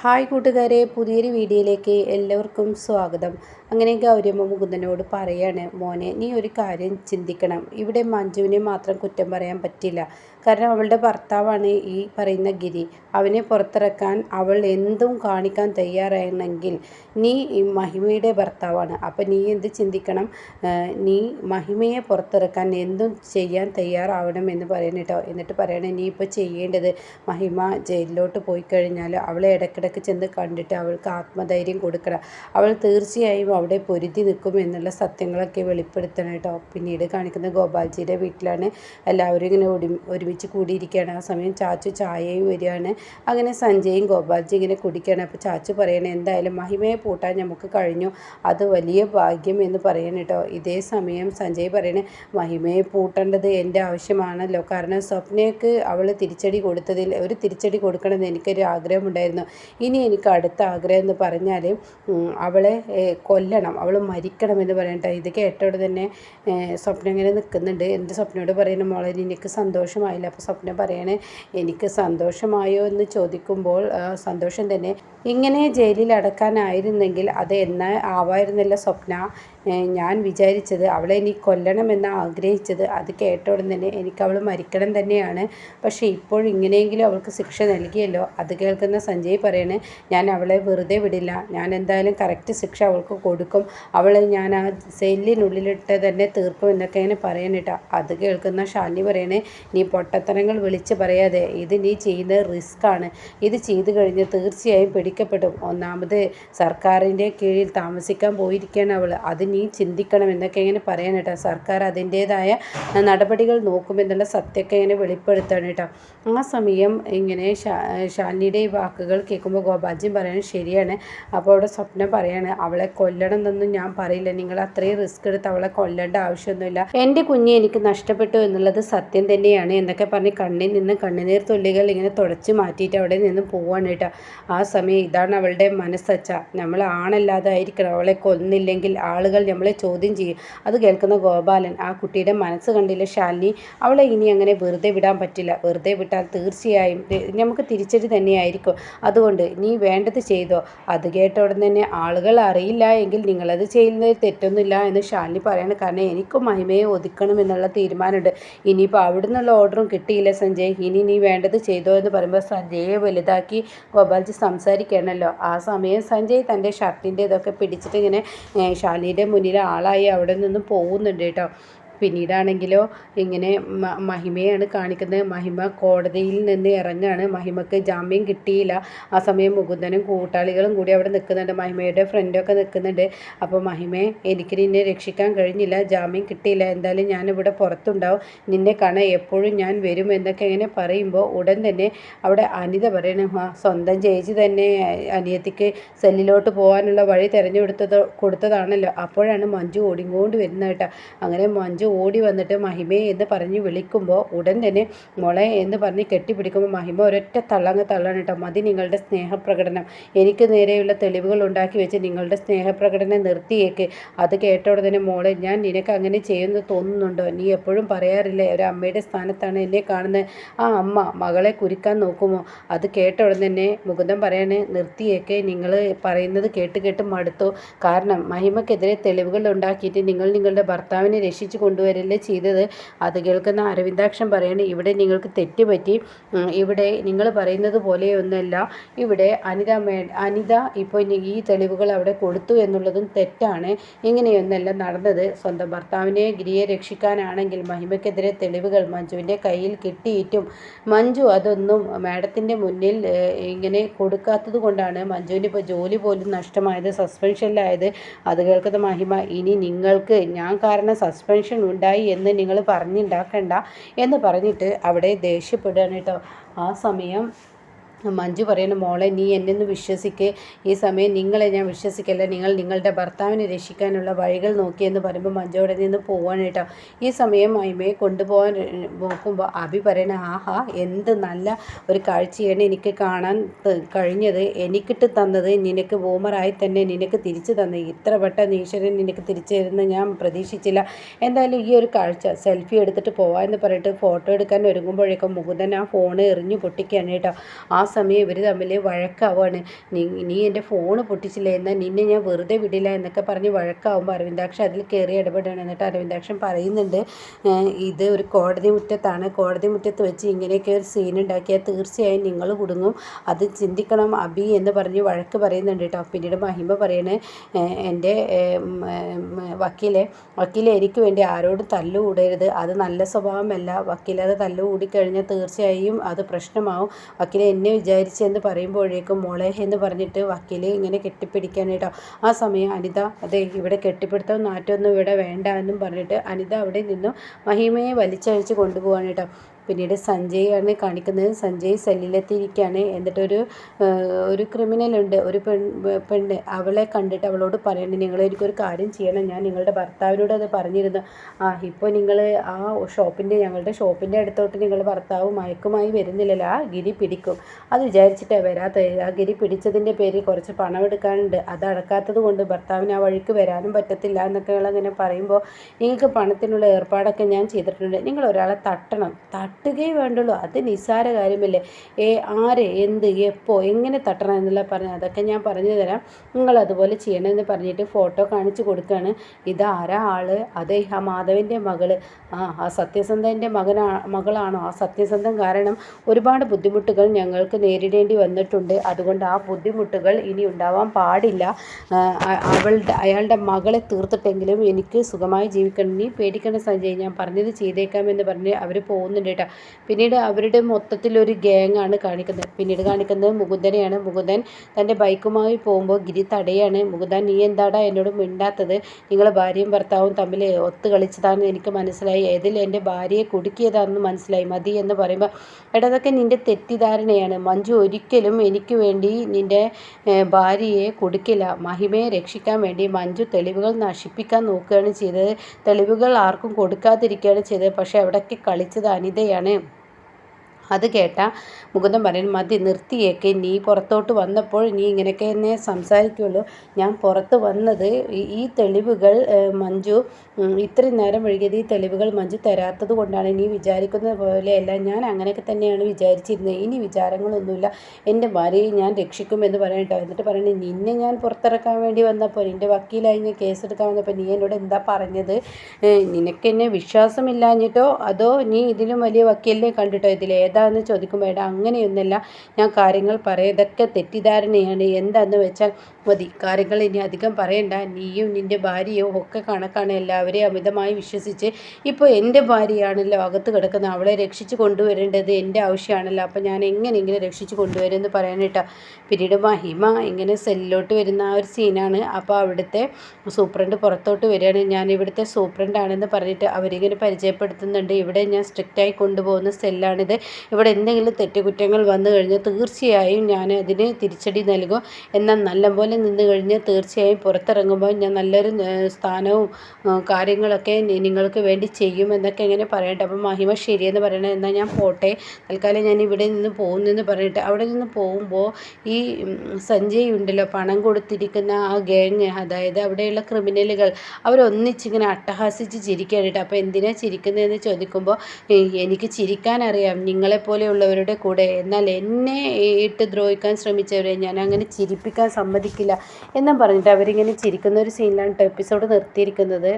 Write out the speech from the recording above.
Hi കൂട്ടുകാരെ പുതിയൊരു വീഡിയോയിലേക്ക് എല്ലാവർക്കും സ്വാഗതം. അങ്ങനെ ഗൗരിയമ്മ മുകുന്ദനോട് പറയാണ് മോനെ നീ ഒരു കാര്യം ചിന്തിക്കണം. ഇവിടെ മഞ്ജുവിനെ മാത്രം കുറ്റം പറയാൻ പറ്റില്ല. കാരണം അവളുടെ ഭർത്താവാണ് ഈ പറയുന്ന ഗിരി. അവനെ പുറത്തിറക്കാൻ അവൾ എന്തും കാണിക്കാൻ തയ്യാറാണെങ്കിൽ നീ മഹിമയുടെ ഭർത്താവാണ്. അപ്പം നീ എന്ത് ചിന്തിക്കണം? നീ മഹിമയെ പുറത്തിറക്കാൻ എന്തും ചെയ്യാൻ തയ്യാറാവണം എന്ന് പറയണം കേട്ടോ എന്നിട്ട് പറയണേ നീ ഇപ്പോൾ ചെയ്യേണ്ടത് മഹിമ ജയിലിലോട്ട് പോയി കഴിഞ്ഞാൽ അവളെ ഇടയ്ക്കിടയ്ക്ക് ചെന്ന് കണ്ടിട്ട് അവൾക്ക് ആത്മധൈര്യം കൊടുക്കണം. അവൾ തീർച്ചയായും അവിടെ പൊരുതി നിൽക്കും എന്നുള്ള സത്യങ്ങളൊക്കെ വെളിപ്പെടുത്തണം കേട്ടോ പിന്നീട് കാണിക്കുന്ന ഗോപാൽജിയുടെ വീട്ടിലാണ് എല്ലാവരും ഇങ്ങനെ ഒരു ഒരുമിച്ച് കൂടിയിരിക്കുകയാണ്. ആ സമയം ചാച്ചു ചായയും വരികയാണ്. അങ്ങനെ സഞ്ജയും ഗോപാൽജി ഇങ്ങനെ കുടിക്കുകയാണ്. അപ്പോൾ ചാച്ചു പറയണേ എന്തായാലും മഹിമയെ പൂട്ടാൻ നമുക്ക് കഴിഞ്ഞു. അത് വലിയ ഭാഗ്യം എന്ന് പറയണം കേട്ടോ. ഇതേ സമയം സഞ്ജയ് പറയണേ മഹിമയെ പൂട്ടേണ്ടത് എന്റെ ആവശ്യമാണല്ലോ. കാരണം സ്വപ്നയ്ക്ക് അവൾ തിരിച്ചടി കൊടുത്തതിൽ ഒരു തിരിച്ചടി കൊടുക്കണമെന്ന് എനിക്കൊരു ആഗ്രഹമുണ്ടായിരുന്നു. ഇനി എനിക്ക് അടുത്ത ആഗ്രഹം എന്ന് പറഞ്ഞാൽ അവളെ കൊല്ലണം. അവൾ മരിക്കണം എന്ന് പറയട്ടെ ഇത് കേട്ടോടെ തന്നെ സ്വപ്നം ഇങ്ങനെ നിൽക്കുന്നുണ്ട്. എന്റെ സ്വപ്നയോട് പറയുന്ന മോളെ? എനിക്ക് സന്തോഷമായില്ല അപ്പോൾ സ്വപ്ന പറയണേ എനിക്ക് സന്തോഷമായോ? എന്ന് ചോദിക്കുമ്പോൾ സന്തോഷം തന്നെ. ഇങ്ങനെ ജയിലിൽ അടക്കാനായിരുന്നെങ്കിൽ അത് എന്നാ ആവായിരുന്നില്ല സ്വപ്ന. ഞാൻ വിചാരിച്ചത് അവളെ ഇനി കൊല്ലണമെന്ന് ആഗ്രഹിച്ചത്. അത് കേട്ടോടെ തന്നെ എനിക്ക് അവൾ മരിക്കണം തന്നെയാണ്. പക്ഷേ ഇപ്പോൾ ഇങ്ങനെയെങ്കിലും അവൾക്ക് ശിക്ഷ നൽകിയല്ലോ. അത് കേൾക്കുന്ന സഞ്ജയ് പറയണ് ഞാൻ അവളെ വെറുതെ വിടില്ല. ഞാൻ എന്തായാലും കറക്റ്റ് ശിക്ഷ അവൾക്ക് കൊടുക്കും. അവളെ ഞാൻ ആ സെല്ലിനുള്ളിലിട്ട് തന്നെ തീർക്കും എന്നൊക്കെ ഇങ്ങനെ പറയണിട്ട അത് കേൾക്കുന്ന ഷാനി പറയണേ നീ പൊട്ടത്തരങ്ങൾ വിളിച്ച് പറയാതെ. ഇത് നീ ചെയ്യുന്നത് ആണ്. ഇത് ചെയ്തു കഴിഞ്ഞ് തീർച്ചയായും പിടിക്കപ്പെടും. ഒന്നാമത് സർക്കാരിന്റെ കീഴിൽ താമസിക്കാൻ പോയിരിക്കുകയാണ് അവൾ അത് നീ ചിന്തിക്കണം എന്നൊക്കെ ഇങ്ങനെ പറയാൻ കേട്ടോ. സർക്കാർ അതിന്റേതായ നടപടികൾ നോക്കുമെന്നുള്ള സത്യമൊക്കെ ഇങ്ങനെ വെളിപ്പെടുത്തണം കേട്ടോ. ആ സമയം ഇങ്ങനെ ഷാനിയുടെ ഈ വാക്കുകൾ കേൾക്കുമ്പോൾ ഗോപാൽജി പറയണം ശരിയാണ്. അപ്പോൾ അവിടെ സ്വപ്നം പറയാണ് അവളെ കൊല്ലണം എന്നൊന്നും ഞാൻ പറയില്ല. നിങ്ങൾ അത്രയും റിസ്ക് എടുത്ത് അവളെ കൊല്ലേണ്ട ആവശ്യമൊന്നുമില്ല. എന്റെ കുഞ്ഞ് എനിക്ക് നഷ്ടപ്പെട്ടു എന്നുള്ളത് സത്യം തന്നെയാണ് എന്നൊക്കെ പറഞ്ഞ് കണ്ണിൽ നിന്ന് കണ്ണുനീർ തുള്ളികൾ ഇങ്ങനെ തുടച്ചു മാറ്റിയിട്ട് അവിടെ നിന്ന് പോവാണ് കേട്ടോ. ആ സമയം ഇതാണ് അവളുടെ മനസ്സച്ച. നമ്മൾ ആണല്ലാതെ ആയിരിക്കണം അവളെ കൊന്നില്ലെങ്കിൽ ആളുകൾ നമ്മളെ ചോദ്യം ചെയ്യും. അത് കേൾക്കുന്ന ഗോപാലൻ ആ കുട്ടിയുടെ മനസ്സ് കണ്ടില്ല ശാലിനി അവളെ ഇനി അങ്ങനെ വെറുതെ വിടാൻ പറ്റില്ല. വെറുതെ വിട്ടാൽ തീർച്ചയായും നമുക്ക് തിരിച്ചടി തന്നെയായിരിക്കും. അതുകൊണ്ട് നീ വേണ്ടത് ചെയ്തോ. അത് കേട്ട ഉടൻ തന്നെ ആളുകൾ അറിയില്ല എങ്കിൽ നിങ്ങളത് ചെയ്യുന്നത് തെറ്റൊന്നുമില്ല എന്ന് ശാലിനി പറയാണ്. കാരണം എനിക്കും മഹിമയെ ഒതുക്കണം എന്നുള്ള തീരുമാനമുണ്ട്. ഇനിയിപ്പോൾ അവിടെ നിന്നുള്ള ഓർഡറും കിട്ടിയില്ല സഞ്ജയ്. ഇനി നീ വേണ്ടത് ചെയ്തോ എന്ന് പറയുമ്പോൾ സഞ്ജയെ വലുതാക്കി ഗോപാൽജി സംസാരിക്കണമല്ലോ ആ സമയം സഞ്ജയ് തന്റെ ഷർട്ടിന്റെ ഇതൊക്കെ പിടിച്ചിട്ട് ഇങ്ങനെ ശാലിനിയുടെ മുന്നിൽ ആളായി അവിടെ നിന്ന് പോകുന്നുണ്ട് കേട്ടോ. പിന്നീടാണെങ്കിലോ ഇങ്ങനെ മഹിമയാണ് കാണിക്കുന്നത്. മഹിമ കോടതിയിൽ നിന്ന് ഇറങ്ങാണ്. മഹിമക്ക് ജാമ്യം കിട്ടിയില്ല. ആ സമയം മുകുന്ദനും കൂട്ടാളികളും കൂടി അവിടെ നിൽക്കുന്നുണ്ട്. മഹിമയുടെ ഫ്രണ്ടൊക്കെ നിൽക്കുന്നുണ്ട്. അപ്പോൾ മഹിമയെ എനിക്ക് നിന്നെ രക്ഷിക്കാൻ കഴിഞ്ഞില്ല. ജാമ്യം കിട്ടിയില്ല. എന്തായാലും ഞാനിവിടെ പുറത്തുണ്ടാവും. നിന്നെ കാണാൻ എപ്പോഴും ഞാൻ വരും എന്നൊക്കെ ഇങ്ങനെ പറയുമ്പോൾ ഉടൻ തന്നെ അവിടെ അനിത പറയണ സ്വന്തം ചേച്ചി തന്നെ അനിയത്തിക്ക് സെല്ലിലോട്ട് പോകാനുള്ള വഴി തിരഞ്ഞെടുത്തത് കൊടുത്തതാണല്ലോ. അപ്പോഴാണ് മഞ്ജു ഓടിങ്ങോണ്ട് വരുന്നത് കേട്ടോ. അങ്ങനെ മഞ്ജു ഓടി വന്നിട്ട് മഹിമയെ എന്ന് പറഞ്ഞ് വിളിക്കുമ്പോൾ ഉടൻ തന്നെ മോളെ എന്ന് പറഞ്ഞ് കെട്ടിപ്പിടിക്കുമ്പോൾ മഹിമ ഒരൊറ്റ തള്ളങ്ങ് തള്ളാണ് കേട്ടോ. മതി നിങ്ങളുടെ സ്നേഹപ്രകടനം. എനിക്ക് നേരെയുള്ള തെളിവുകൾ ഉണ്ടാക്കി വെച്ച് നിങ്ങളുടെ സ്നേഹപ്രകടനം നിർത്തിയേക്ക്. അത് കേട്ട ഉടനെ മോളെ ഞാൻ നിനക്ക് അങ്ങനെ ചെയ്യുന്നത് തോന്നുന്നുണ്ടോ? നീ എപ്പോഴും പറയാറില്ലേ ഒരു അമ്മയുടെ സ്ഥാനത്താണ് എന്നെ കാണുന്നത്. ആ അമ്മ മകളെ കുരുക്കാൻ നോക്കുമോ? അത് കേട്ട ഉടൻ തന്നെ മുകുന്ദൻ പറയണേ നിർത്തിയേക്ക്. നിങ്ങൾ പറയുന്നത് കേട്ട് കേട്ട് മടുത്തു. കാരണം മഹിമക്കെതിരെ തെളിവുകൾ ഉണ്ടാക്കിയിട്ട് നിങ്ങൾ നിങ്ങളുടെ ഭർത്താവിനെ രക്ഷിച്ചു കൊണ്ടുവരല്ലേ ചെയ്തത്? അത് കേൾക്കുന്ന അരവിന്ദാക്ഷൻ പറയണ ഇവിടെ നിങ്ങൾക്ക് തെറ്റുപറ്റി. ഇവിടെ നിങ്ങൾ പറയുന്നത് പോലെയൊന്നല്ല ഇവിടെ അനിത മേ അനിത ഇപ്പോൾ ഈ തെളിവുകൾ അവിടെ കൊടുത്തു എന്നുള്ളതും തെറ്റാണ്. ഇങ്ങനെയൊന്നല്ല നടന്നത്. സ്വന്തം ഭർത്താവിനെ ഗിരിയെ രക്ഷിക്കാനാണെങ്കിൽ മഹിമയ്ക്കെതിരെ തെളിവുകൾ മഞ്ജുവിന്റെ കയ്യിൽ കിട്ടിയിട്ടും മഞ്ജു അതൊന്നും മാഡത്തിന്റെ മുന്നിൽ ഇങ്ങനെ കൊടുക്കാത്തത് കൊണ്ടാണ് മഞ്ജുവിന് ഇപ്പോൾ ജോലി പോലും നഷ്ടമായത് സസ്പെൻഷനിലായത്. അത് കേൾക്കുന്ന മഹിമ ഇനി നിങ്ങൾക്ക് ഞാൻ കാരണം സസ്പെൻഷൻ ഉണ്ടായി എന്ന് നിങ്ങൾ പറഞ്ഞുണ്ടാക്കണ്ട എന്ന് പറഞ്ഞിട്ട് അവിടെ ദേഷ്യപ്പെടുകയാണ് കേട്ടോ. ആ സമയം മഞ്ജു പറയുന്നു മോളെ നീ എന്നെന്ന് വിശ്വസിക്ക്. ഈ സമയം നിങ്ങളെ ഞാൻ വിശ്വസിക്കല്ല. നിങ്ങൾ നിങ്ങളുടെ ഭർത്താവിനെ രക്ഷിക്കാനുള്ള വഴികൾ നോക്കിയെന്ന് പറയുമ്പോൾ മഞ്ജു അവിടെ നിന്ന് കേട്ടോ. ഈ സമയം മഹിമയെ കൊണ്ടുപോകാൻ നോക്കുമ്പോൾ അഭി പറയണ ആഹാ എന്ത് നല്ല ഒരു കാഴ്ചയാണ് എനിക്ക് കാണാൻ കഴിഞ്ഞത്. എനിക്കിട്ട് തന്നത് നിനക്ക് ബൂമറായി തന്നെ നിനക്ക് തിരിച്ചു തന്നത് ഇത്ര പെട്ടെന്ന് ഈശ്വരൻ നിനക്ക് തിരിച്ചു തരുന്ന ഞാൻ പ്രതീക്ഷിച്ചില്ല. എന്തായാലും ഈ ഒരു കാഴ്ച സെൽഫി എടുത്തിട്ട് പോവാമെന്ന് പറഞ്ഞിട്ട് ഫോട്ടോ എടുക്കാൻ ഒരുങ്ങുമ്പോഴേക്കും മുകുന്ദൻ ആ ഫോൺ എറിഞ്ഞു പൊട്ടിക്കുകയാണ് കേട്ടോ. ആ സമയം ഇവർ തമ്മിൽ വഴക്കാവുകയാണ് നീ നീ എന്റെ ഫോൺ പൊട്ടിച്ചില്ലേ? എന്നാൽ നിന്നെ ഞാൻ വെറുതെ വിടില്ല എന്നൊക്കെ പറഞ്ഞ് വഴക്കാവുമ്പോൾ അരവിന്ദാക്ഷൻ അതിൽ കയറി ഇടപെടുകയാണ് എന്നിട്ട് അരവിന്ദാക്ഷൻ പറയുന്നുണ്ട് ഇത് ഒരു കോടതി മുറ്റത്താണ്. കോടതി മുറ്റത്ത് വെച്ച് ഇങ്ങനെയൊക്കെ ഒരു സീൻ ഉണ്ടാക്കിയാൽ തീർച്ചയായും നിങ്ങൾ കുടുങ്ങും. അത് ചിന്തിക്കണം അബി എന്ന് പറഞ്ഞ് വഴക്ക് പറയുന്നുണ്ട് കേട്ടോ പിന്നീട് മഹിമ പറയണേ എന്റെ വക്കീലെ വക്കീലെ എനിക്ക് വേണ്ടി ആരോടും തല്ലുകൂടരുത് അത് നല്ല സ്വഭാവമല്ല. വക്കീലത് തല്ലുകൂടിക്കഴിഞ്ഞാൽ തീർച്ചയായും അത് പ്രശ്നമാവും. വക്കീലെ എന്നെ വിചാരിച്ചെന്ന് പറയുമ്പോഴേക്കും മോളെ എന്ന് പറഞ്ഞിട്ട് വക്കീൽ ഇങ്ങനെ കെട്ടിപ്പിടിക്കാനായിട്ടോ ആ സമയം അനിത അതെ ഇവിടെ കെട്ടിപ്പിടുത്തം നാറ്റൊന്നും ഇവിടെ വേണ്ട എന്നും പറഞ്ഞിട്ട് അനിത അവിടെ നിന്നും മഹിമയെ വലിച്ചഴിച്ച് കൊണ്ടുപോകാൻ കേട്ടോ. പിന്നീട് സഞ്ജയാണ് കാണിക്കുന്നത്. സഞ്ജയ് സെല്ലിലെത്തിയിരിക്കുകയാണ്. എന്നിട്ടൊരു ഒരു ക്രിമിനലുണ്ട് ഒരു പെൺ പെണ്ണ്. അവളെ കണ്ടിട്ട് അവളോട് പറയുന്നത് നിങ്ങൾ എനിക്കൊരു കാര്യം ചെയ്യണം. ഞാൻ നിങ്ങളുടെ ഭർത്താവിനോട് അത് പറഞ്ഞിരുന്നു. ആ ഇപ്പോൾ നിങ്ങൾ ആ ഷോപ്പിന്റെ ഞങ്ങളുടെ ഷോപ്പിന്റെ അടുത്തോട്ട് നിങ്ങളുടെ ഭർത്താവ് മയക്കുമായി വരുന്നില്ലല്ലോ. ആ ഗിരി പിടിക്കും. അത് വിചാരിച്ചിട്ടേ വരാത്തത് ആ ഗിരി പിടിച്ചതിന്റെ പേരിൽ കുറച്ച് പണം എടുക്കാനുണ്ട്. അത് അടക്കാത്തത് കൊണ്ട് ഭർത്താവിന് ആ വഴിക്ക് വരാനും പറ്റത്തില്ല എന്നൊക്കെ ഇങ്ങനെ പറയുമ്പോൾ നിങ്ങൾക്ക് പണത്തിനുള്ള ഏർപ്പാടൊക്കെ ഞാൻ ചെയ്തിട്ടുണ്ട്. നിങ്ങൾ ഒരാളെ തട്ടണം. തട്ട തട്ടുകയേ വേണ്ടുള്ളൂ. അത് നിസ്സാര കാര്യമില്ലേ? ഏ ആര് എന്ത് എപ്പോൾ എങ്ങനെ തട്ടണം എന്നുള്ള പറഞ്ഞ അതൊക്കെ ഞാൻ പറഞ്ഞു തരാം. നിങ്ങൾ അതുപോലെ ചെയ്യണമെന്ന് പറഞ്ഞിട്ട് ഫോട്ടോ കാണിച്ചു കൊടുക്കുകയാണ് ഇതാരാ ആൾ? അതെ ആ മാധവന്റെ മകൾ. ആ ആ സത്യസന്ധന്റെ മകനാ മകളാണോ? ആ സത്യസന്ധം കാരണം ഒരുപാട് ബുദ്ധിമുട്ടുകൾ ഞങ്ങൾക്ക് നേരിടേണ്ടി വന്നിട്ടുണ്ട്. അതുകൊണ്ട് ആ ബുദ്ധിമുട്ടുകൾ ഇനി ഉണ്ടാവാൻ പാടില്ല. അവളുടെ അയാളുടെ മകളെ തീർത്തിട്ടെങ്കിലും എനിക്ക് സുഖമായി ജീവിക്കണം. നീ പേടിക്കേണ്ട സഞ്ജയ് ഞാൻ പറഞ്ഞത് ചെയ്തേക്കാമെന്ന് പറഞ്ഞ് അവർ പോകുന്നുണ്ട് കേട്ടോ. പിന്നീട് അവരുടെ മൊത്തത്തിലൊരു ഗ്യാങ്ങാണ് കാണിക്കുന്നത്. പിന്നീട് കാണിക്കുന്നത് മുകുന്ദനെയാണ്. മുകുന്ദൻ തന്റെ ബൈക്കുമായി പോകുമ്പോൾ ഗിരി തടയാണ്. മുകുന്ദൻ നീ എന്താടാ എന്നോട് മിണ്ടാത്തത്? നിങ്ങളെ ഭാര്യയും ഭർത്താവും തമ്മിൽ ഒത്ത് കളിച്ചതാണെന്ന് എനിക്ക് മനസ്സിലായി. ഏതിൽ എന്റെ ഭാര്യയെ കുടുക്കിയതാണെന്ന് മനസ്സിലായി. മതി എന്ന് പറയുമ്പോൾ എടാ അതൊക്കെ നിന്റെ തെറ്റിദ്ധാരണയാണ്. മഞ്ജു ഒരിക്കലും എനിക്ക് വേണ്ടി നിന്റെ ഭാര്യയെ കൊടുക്കില്ല. മഹിമയെ രക്ഷിക്കാൻ വേണ്ടി മഞ്ജു തെളിവുകൾ നശിപ്പിക്കാൻ നോക്കുകയാണ് ചെയ്തത്. തെളിവുകൾ ആർക്കും കൊടുക്കാതിരിക്കുകയാണ് ചെയ്തത്. പക്ഷേ അവിടെയൊക്കെ കളിച്ചത് അനിതയാണ് അത് കേട്ട മുകുന്ദൻ പറയും മതി നിർത്തിയേക്ക്. നീ പുറത്തോട്ട് വന്നപ്പോൾ നീ ഇങ്ങനെയൊക്കെ എന്നെ സംസാരിക്കുള്ളൂ. ഞാൻ പുറത്ത് വന്നത് ഈ തെളിവുകൾ മഞ്ജു ഇത്രയും നേരം ഒഴുകിയത് ഈ തെളിവുകൾ മഞ്ജു തരാത്തത് കൊണ്ടാണ്. നീ വിചാരിക്കുന്നത് പോലെയല്ല ഞാൻ അങ്ങനെയൊക്കെ തന്നെയാണ് വിചാരിച്ചിരുന്നത്. ഇനി വിചാരങ്ങളൊന്നുമില്ല. എന്റെ ഭാര്യയെ ഞാൻ രക്ഷിക്കുമെന്ന് പറയട്ടോ എന്നിട്ട് പറയണേ നിന്നെ ഞാൻ പുറത്തിറക്കാൻ വേണ്ടി വന്നപ്പോൾ നിന്റെ വക്കീലായി ഞാൻ കേസെടുക്കാൻ വന്നപ്പോൾ നീ എന്നോട് എന്താ പറഞ്ഞത്? നിനക്കെന്നെ വിശ്വാസമില്ലാഞ്ഞിട്ടോ? അതോ നീ ഇതിലും വലിയ വക്കീലിനെ കണ്ടിട്ടോ? ഇതിലേതാ എന്താണെന്ന് ചോദിക്കുമ്പോൾ എടാ അങ്ങനെയൊന്നുമല്ല. ഞാൻ കാര്യങ്ങൾ പറയാം. ഇതൊക്കെ തെറ്റിദ്ധാരണയാണ്. എന്താണെന്ന് വെച്ചാൽ മതി. കാര്യങ്ങൾ ഇനി അധികം പറയണ്ട. നീയും നിന്റെ ഭാര്യയും ഒക്കെ കണക്കാണ് എല്ലാവരെയും അമിതമായി വിശ്വസിച്ച് ഇപ്പോൾ എന്റെ ഭാര്യയാണല്ലോ അകത്ത് കിടക്കുന്നത്. അവളെ രക്ഷിച്ച് കൊണ്ടുവരേണ്ടത് എന്റെ ആവശ്യമാണല്ലോ. അപ്പോൾ ഞാൻ എങ്ങനെയെങ്കിലും രക്ഷിച്ച് കൊണ്ടുവരുമെന്ന് പറയാനിട്ടാ പിന്നീട് മഹിമ ഇങ്ങനെ സെല്ലിലോട്ട് വരുന്ന ആ ഒരു സീനാണ്. അപ്പോൾ അവിടുത്തെ സൂപ്രണ്ട് പുറത്തോട്ട് വരികയാണ്. ഞാൻ ഇവിടുത്തെ സൂപ്രണ്ടാണെന്ന് പറഞ്ഞിട്ട് അവരിങ്ങനെ പരിചയപ്പെടുത്തുന്നുണ്ട്. ഇവിടെ ഞാൻ സ്ട്രിക്റ്റായി കൊണ്ടുപോകുന്ന സെല്ലാണിത്. ഇവിടെ എന്തെങ്കിലും തെറ്റുകുറ്റങ്ങൾ വന്നു കഴിഞ്ഞാൽ തീർച്ചയായും ഞാൻ അതിന് തിരിച്ചടി നൽകും. എന്നാൽ നല്ലപോലെ നിന്ന് കഴിഞ്ഞാൽ തീർച്ചയായും പുറത്തിറങ്ങുമ്പോൾ ഞാൻ നല്ലൊരു സ്ഥാനവും കാര്യങ്ങളൊക്കെ നിങ്ങൾക്ക് വേണ്ടി ചെയ്യും എന്നൊക്കെ ഇങ്ങനെ പറയട്ടെ. അപ്പം മഹിമ ശരിയെന്ന് പറയണേ എന്നാൽ ഞാൻ പോട്ടെ. തൽക്കാലം ഞാൻ ഇവിടെ നിന്ന് പോകുന്നെന്ന് പറഞ്ഞിട്ട് അവിടെ നിന്ന് പോകുമ്പോൾ ഈ സഞ്ജയ് ഉണ്ടല്ലോ പണം കൊടുത്തിരിക്കുന്ന ആ ഗ്യാങ് അതായത് അവിടെയുള്ള ക്രിമിനലുകൾ അവരൊന്നിച്ചിങ്ങനെ അട്ടഹാസിച്ച് ചിരിക്കുകയാണ് അപ്പോൾ എന്തിനാണ് ചിരിക്കുന്നതെന്ന് ചോദിക്കുമ്പോൾ എനിക്ക് ചിരിക്കാനറിയാം നിങ്ങളെ പോലെയുള്ളവരുടെ കൂടെ. എന്നാൽ എന്നെ ഇട്ട് ദ്രോഹിക്കാൻ ശ്രമിച്ചവരെ ഞാൻ അങ്ങനെ ചിരിപ്പിക്കാൻ സമ്മതിക്കില്ല എന്നും പറഞ്ഞിട്ട് അവരിങ്ങനെ ചിരിക്കുന്ന ഒരു സീനിലാണ് എപ്പിസോഡ് നിർത്തിയിരിക്കുന്നത്.